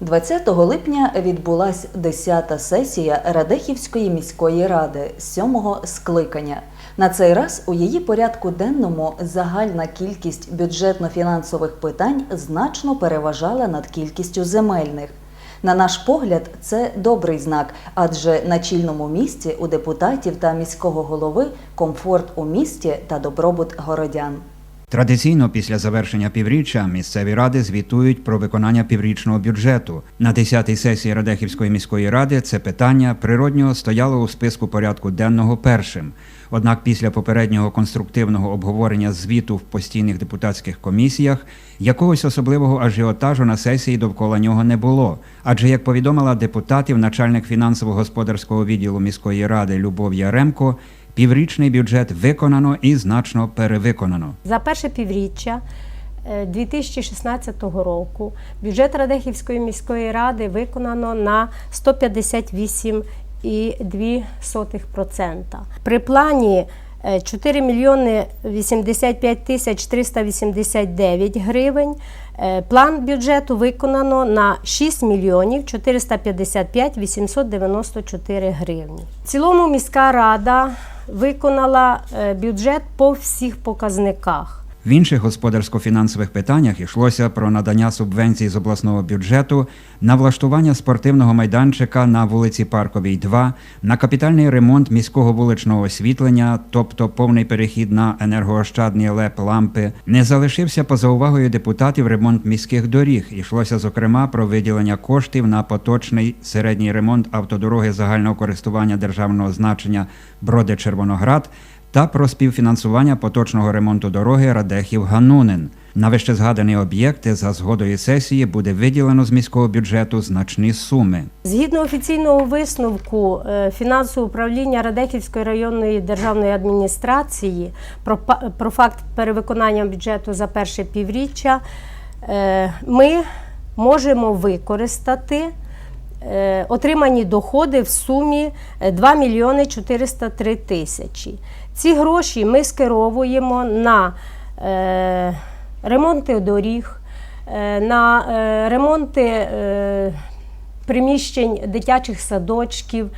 20 липня відбулась 10-та сесія Радехівської міської ради 7-го скликання. На цей раз у її порядку денному загальна кількість бюджетно-фінансових питань значно переважала над кількістю земельних. На наш погляд, це добрий знак, адже на чільному місці у депутатів та міського голови комфорт у місті та добробут городян. Традиційно після завершення півріччя місцеві ради звітують про виконання піврічного бюджету. На 10-й сесії Радехівської міської ради це питання природньо стояло у списку порядку денного першим. Однак після попереднього конструктивного обговорення звіту в постійних депутатських комісіях якогось особливого ажіотажу на сесії довкола нього не було. Адже, як повідомила депутатів, начальник фінансово-господарського відділу міської ради Любов Яремко, піврічний бюджет виконано і значно перевиконано. За перше півріччя е, 2016 року бюджет Радехівської міської ради виконано на 158,2%. При плані е, 4 мільйони 85 тисяч 389 гривень. Е, План бюджету виконано на 6 мільйонів 455 894 гривні. В цілому міська рада виконала е, бюджет по всіх показниках. В інших господарсько-фінансових питаннях йшлося про надання субвенцій з обласного бюджету на влаштування спортивного майданчика на вулиці Парковій, 2, на капітальний ремонт міського вуличного освітлення, тобто повний перехід на енергоощадні леп лампи. Не залишився поза увагою депутатів ремонт міських доріг. Йшлося зокрема про виділення коштів на поточний середній ремонт автодороги загального користування державного значення Броди-Червоноград та про співфінансування поточного ремонту дороги Радехів-Ганунин. На вищезгадані об'єкти за згодою сесії буде виділено з міського бюджету значні суми. Згідно офіційного висновку е, фінансового управління Радехівської районної державної адміністрації про, про факт перевиконання бюджету за перше півріччя, е, ми можемо використати отримані доходи в сумі е, 2 мільйони 403 тисячі. Ці гроші ми скеровуємо на е, ремонти доріг, е, на е, ремонти е, приміщень дитячих садочків, е,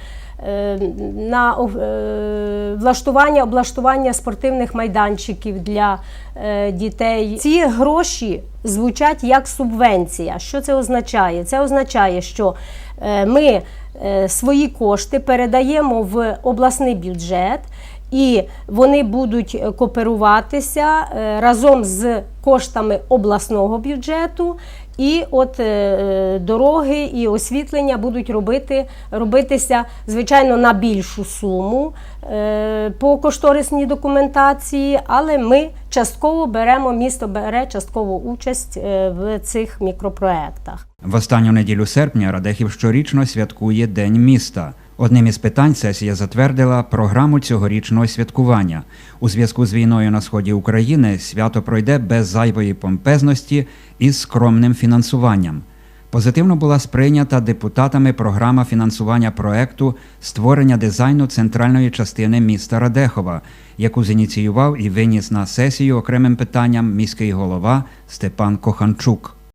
на е, влаштування, облаштування спортивних майданчиків для е, дітей. Ці гроші звучать як субвенція. Що це означає? Це означає, що е, ми е, свої кошти передаємо в обласний бюджет. І вони будуть е, кооперуватися е, разом з коштами обласного бюджету, і от е, дороги і освітлення будуть робити, робитися, звичайно, на більшу суму по кошторисній документації, але ми частково беремо, місто бере часткову участь в цих мікропроектах. В останню неділю серпня Радехів щорічно святкує День міста. Одним із питань сесія затвердила програму цьогорічного святкування. У зв'язку з війною на сході України свято пройде без зайвої помпезності і скромним фінансуванням. Позитивно була сприйнята депутатами програма фінансування проекту створення дизайну центральної частини міста Радехова, яку зініціював і виніс на сесію окремим питанням міський голова Степан Коханчук.